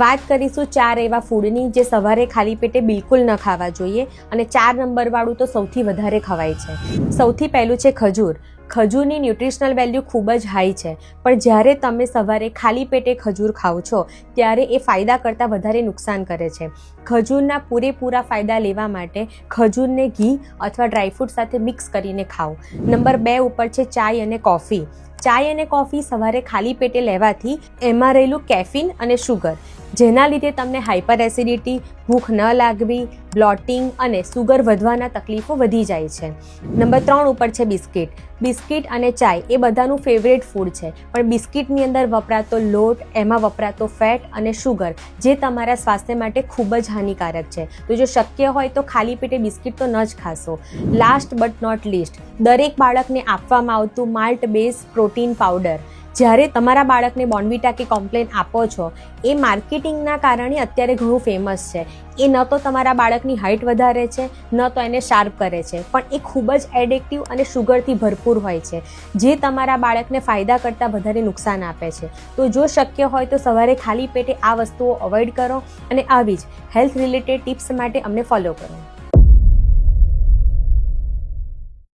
વાત કરીશું ચાર એવા ફૂડની જે સવારે ખાલી પેટે બિલકુલ ન ખાવા જોઈએ અને ચાર નંબરવાળું તો સૌથી વધારે ખવાય છે. સૌથી પહેલું છે ખજૂર. ખજૂરની ન્યુટ્રિશનલ વેલ્યુ ખૂબ જ હાઈ છે. પણ જ્યારે તમે સવારે ખાલી પેટે ખજૂર ખાઓ છો, ત્યારે એ ફાયદા કરતાં વધારે નુકસાન કરે છે. ખજૂરના પૂરેપૂરા ફાયદા લેવા માટે ખજૂરને ઘી અથવા ડ્રાયફ્રૂટ સાથે મિક્સ કરીને ખાઓ. નંબર બે ઉપર છે ચાય અને કોફી ચાય અને કોફી સવારે ખાલી પેટે લેવાથી એમાં રહેલું કેફીન અને શુગર જેના લીધે તમને હાઇપર એસિડિટી, ભૂખ ન લાગવી, બ્લોટિંગ અને સુગર વધવાના તકલીફો વધી જાય છે. નંબર ત્રણ ઉપર છે બિસ્કિટ. બિસ્કિટ અને ચાય એ બધાનું ફેવરેટ ફૂડ છે, પણ બિસ્કિટની અંદર વપરાતો લોટ, એમાં વપરાતો ફેટ અને શુગર જે તમારા સ્વાસ્થ્ય માટે ખૂબ જ હાનિકારક છે. તો જો શક્ય હોય તો ખાલી પેટે બિસ્કિટ તો ન જ ખાશો. લાસ્ટ બટ નોટ લીસ્ટ દરેક બાળકને આપવામાં આવતું માલ્ટ બેઝ પ્રોટીન પાવડર. જ્યારે તમારા બાળકને બોર્નવિટા કે કોમ્પ્લેન આપો છો, એ માર્કેટિંગના કારણે અત્યારે ઘણું ફેમસ છે. એ ન તો તમારા બાળકની હાઇટ વધારે છે, ન તો એને શાર્પ કરે છે. પણ એ ખૂબ જ એડિક્ટિવ અને શુગરથી ભરપૂર હોય છે. જે તમારા બાળકને ફાયદા કરતાં વધારે નુકસાન આપે છે. તો જો શક્ય હોય તો સવારે ખાલી પેટે આ વસ્તુઓ અવોઇડ કરો અને આવી જ હેલ્થ રિલેટેડ ટિપ્સ માટે અમને ફોલો કરો.